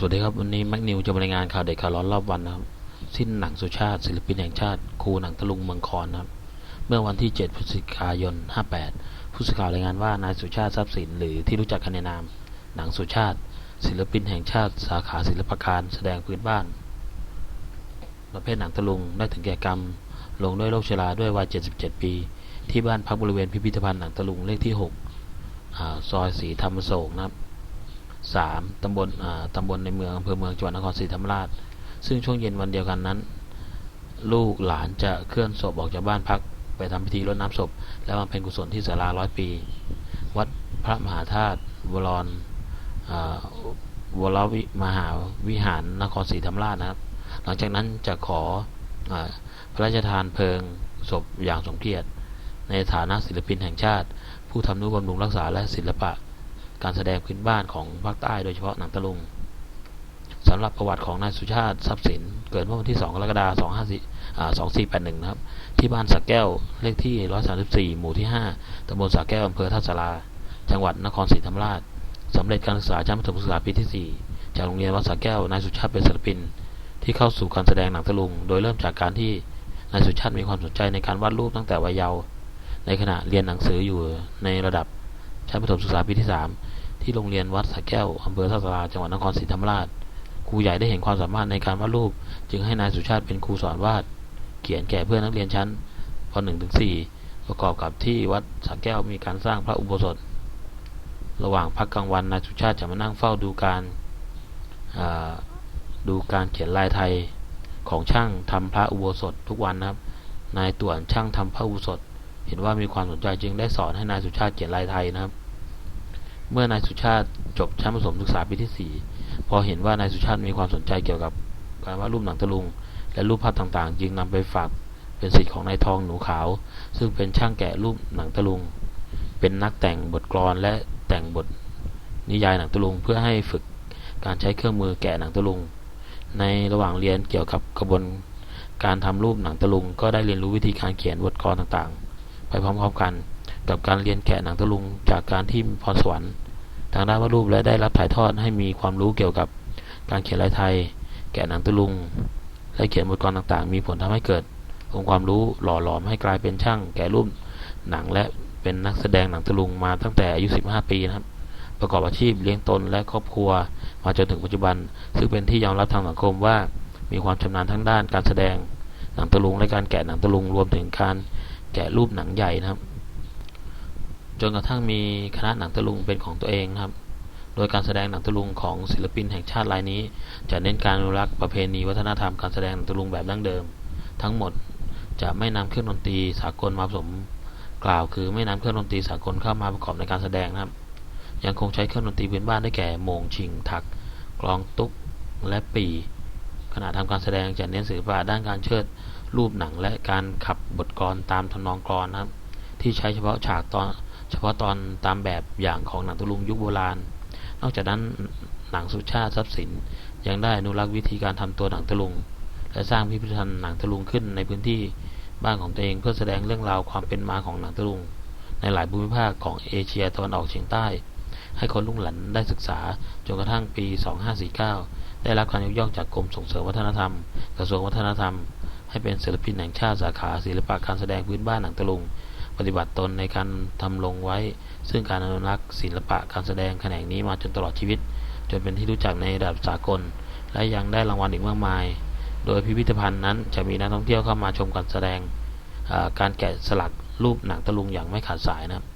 สวัสดีครับ วันนี้แม็กนิวจะบรรายงานข่าวเด็ดข่าวร้อนรอบวันนะครับ สิ้นหนังสุชาติ ศิลปินแห่งชาติครูหนังตะลุงเมืองคอนนะครับ เมื่อวันที่ 7 พฤศจิกายน 58 ผู้สื่อข่าวรายงานว่านายสุชาติทรัพย์สินหรือที่รู้จักกันในนาม หนังสุชาติ ศิลปินแห่งชาติ สาขาศิลปการแสดงพื้นบ้าน ประเภทหนังตะลุงได้ถึงแก่กรรม ลงด้วยโรคชราด้วยวัย 77 ปี ที่บ้านพักบริเวณพิพิธภัณฑ์หนังตะลุงเลขที่6อซอยศรีธรรมโศกนะครับ สามตำบลอ่าตำบลในเมืองอำเภอเมืองจังหวัดนครศรีธรรมราช ซึ่งช่วงเย็นวันเดียวกันนั้น ลูกหลานจะเคลื่อนศพออกจากบ้านพัก ไปทำพิธีรดน้ำศพ และบำเพ็ญกุศลที่ศาลาร้อยปี วัดพระมหาธาตุวรนวรวิมหาวิหารนครศรีธรรมราชนะครับ หลังจากนั้นจะขออพระราชทานเพลิงศพอย่างสมเกียรติ ในฐานะศิลปินแห่งชาติ ผู้ทำนุบำรุงรักษาและศิลปะ การแสดงพื้นบ้านของภาคใต้โดยเฉพาะหนังตะลุงสำหรับประวัติของนายสุชาติทรัพย์สิน เกิดเมื่อวันที่ 2 กรกฎาคม25อ่า2481 นะครับ ที่บ้านสักแก้ว เลขที่ 134 หมู่ที่ 5ตำบลสักแก้วอำเภอท่าสารา จังหวัดนครศรีธรรมราชสำเร็จการศึกษาชั้นประถมศึกษาปีที่ 4 จากโรงเรียนวัดสักแก้ว นายสุชาติเป็นศิลปิน ที่เข้าสู่การแสดงหนังตะลุง โดยเริ่มจากการที่นายสุชาติมีความสนใจในการวาดรูปตั้งแต่วัยเยาว์ ในขณะเรียนหนังสืออยู่ในระดับ ชั้นประถมศึกษาปีที่ 3 ที่โรงเรียนวัดสระแก้วอำเภอท่าสาราจังหวัดนครศรีธรรมราชครูใหญ่ได้เห็นความสามารถในการวาดรูป จึงให้นายสุชาติเป็นครูสอนวาด เขียนแก่เพื่อนนักเรียนชั้นป .1 ถึง4ประกอบกับที่วัดสระแก้วมีการสร้างพระอุโบสถ ระหว่างพักกลางวันนายสุชาติจะมานั่งเฝ้าดูการดูการเขียนลายไทยของช่างทำพระอุโบสถทุกวันนะครับ นายต่วนช่างทำพระอุโบสถ เห็นว่ามีความสนใจจึงได้สอนให้นายสุชาติเขียนลายไทยนะครับ เมื่อนายสุชาติจบชั้นประถมศึกษาปีที่ 4 พอเห็นว่านายสุชาติมีความสนใจเกี่ยวกับการวาดรูปหนังตะลุง และรูปภาพต่างๆ จึงนำไปฝากเป็นสิทธิ์ของนายทองหนูขาว ซึ่งเป็นช่างแกะรูปหนังตะลุง เป็นนักแต่งบทกลอนและแต่งบทนิยายหนังตะลุง เพื่อให้ฝึกการใช้เครื่องมือแกะหนังตะลุง ในระหว่างเรียนเกี่ยวกับกระบวนการทำรูปหนังตะลุง ก็ได้เรียนรู้วิธีการเขียนบทกลอนต่างๆ ไปพร้อมๆกัน กับการเรียนแกะหนังตะลุงจากการที่มีพรสวรรค์ทางด้านวาดรูปและได้รับถ่ายทอดให้มีความรู้เกี่ยวกับการเขียนลายไทย แกะหนังตะลุง และเขียนบทกลอนต่างๆ มีผลทำให้เกิดองค์ความรู้หล่อหลอมให้กลายเป็นช่าง แกะรูปหนังและเป็นนักแสดงหนังตะลุงมาตั้งแต่อายุ 15 ปีนะครับ ประกอบอาชีพเลี้ยงตนและครอบครัวมาจนถึงปัจจุบัน ซึ่งเป็นที่ยอมรับทางสังคมว่ามีความชำนาญทั้งด้านการแสดงหนังตะลุงและการแกะหนังตะลุงรวมถึงการแกะรูปหนังใหญ่นะครับ จนกระทั่งมีคณะหนังตะลุงเป็นของตัวเองนะครับ โดยการแสดงหนังตะลุงของศิลปินแห่งชาติรายนี้ จะเน้นการอนุรักษ์ประเพณีวัฒนธรรมการแสดงหนังตะลุงแบบดั้งเดิม ทั้งหมดจะไม่นำเครื่องดนตรีสากลมาผสมกล่าวคือไม่นำเครื่องดนตรีสากลเข้ามาประกอบในการแสดงนะครับ ยังคงใช้เครื่องดนตรีพื้นบ้านได้แก่โมงชิงถักกลองตุ๊กและปีขณะทำการแสดงจะเน้นศิลปะด้านการเชิดรูปหนังและการขับบทกลตามทำนองกลอนนะครับ ที่ใช้เฉพาะฉากตอน เฉพาะตอนตามแบบอย่างของหนังตะลุงยุคโบราณ นอกจากนั้นหนังสุชาติทรัพย์สิน ยังได้อนุรักษ์วิธีการทำตัวหนังตะลุง และสร้างพิพิธภัณฑ์หนังตะลุงขึ้นในพื้นที่บ้านของตัวเองเพื่อแสดงเรื่องราวความเป็นมาของหนังตะลุง ในหลายภูมิภาคของเอเชียตะวันออกเฉียงใต้ ให้คนรุ่นหลังได้ศึกษาจนกระทั่งปี 2549 ได้รับการยกย่องจากกรมส่งเสริมวัฒนธรรม กระทรวงวัฒนธรรม ให้เป็นศิลปินแห่งชาติสาขาศิลปะการแสดงพื้นบ้านหนังตะลุง ปฏิบัติตนในการทำลงไว้ ซึ่งการอนุรักษ์ศิลปะการแสดงแขนงนี้มาจนตลอดชีวิต จนเป็นที่รู้จักในระดับสากล และยังได้รางวัลอีกมากมาย โดยพิพิธภัณฑ์นั้นจะมีนักท่องเที่ยวเข้ามาชมการแสดงการแกะสลักรูปหนังตะลุงอย่างไม่ขาดสายนะครับ